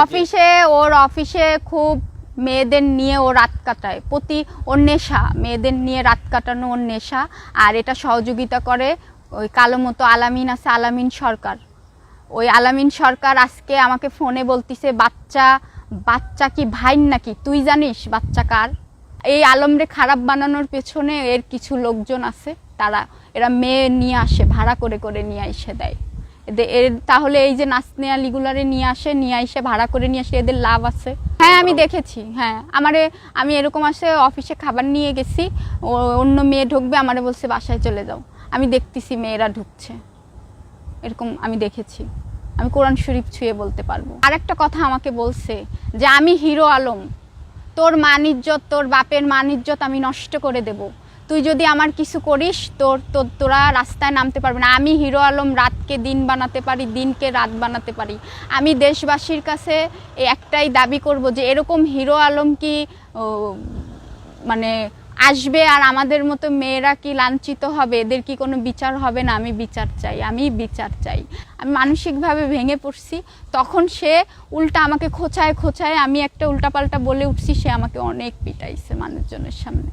অফিসে, ওর অফিসে খুব মেয়েদের নিয়ে ও রাত কাটায়। প্রতি ওর নেশা, মেয়েদের নিয়ে রাত কাটানো ওর নেশা। আর এটা সহযোগিতা করে ওই কালো মতো আলামিন আছে, আলামিন সরকার। ওই আলামিন সরকার আজকে আমাকে ফোনে বলতিছে, বাচ্চা বাচ্চা কি ভাই নাকি? তুই জানিস বাচ্চা কার? এই আলমরে খারাপ বানানোর পেছনে এর কিছু লোকজন আছে। তারা, এরা মেয়ে নিয়ে আসে, ভাড়া করে করে নিয়ে এসে দেয়। তাহলে এই যে নাচনে আলিগুলারে নিয়ে আসে নিয়ে এসে ভাড়া করে নিয়ে আসে এদের লাভ আছে? হ্যাঁ আমি দেখেছি হ্যাঁ। আমারে আমি এরকম আসে অফিসে খাবার নিয়ে গেছি ও অন্য মেয়ে ঢুকবে আমারে বলছে বাসায় চলে যাও। আমি দেখতেছি মেয়েরা ঢুকছে। এরকম আমি দেখেছি। আমি কোরআন শরীফ ছুঁয়ে বলতে পারব। আর একটা কথা আমাকে বলছে যে আমি হিরো আলম। তোর মানিজ্যত তোর বাপের মানিজ্যত আমি নষ্ট করে দেব। তুই যদি আমার কিছু করিস, তোর তোর তোরা রাস্তায় নামতে পারবে না। আমি হিরো আলম রাতকে দিন বানাতে পারি, দিনকে রাত বানাতে পারি। আমি দেশবাসীর কাছে একটাই দাবি করব যে, এরকম হিরো আলম কি মানে আসবে আর আমাদের মতো মেয়েরা কি লাঞ্ছিত হবে? এদের কি কোনো বিচার হবে না? আমি বিচার চাই, আমি বিচার চাই। আমি মানসিকভাবে ভেঙে পড়ছি। তখন সে উল্টা আমাকে খোঁচায় খোঁচায় আমি একটা উল্টাপাল্টা বলে উঠছি, সে আমাকে অনেক পিটাইছে মানুষজনের সামনে।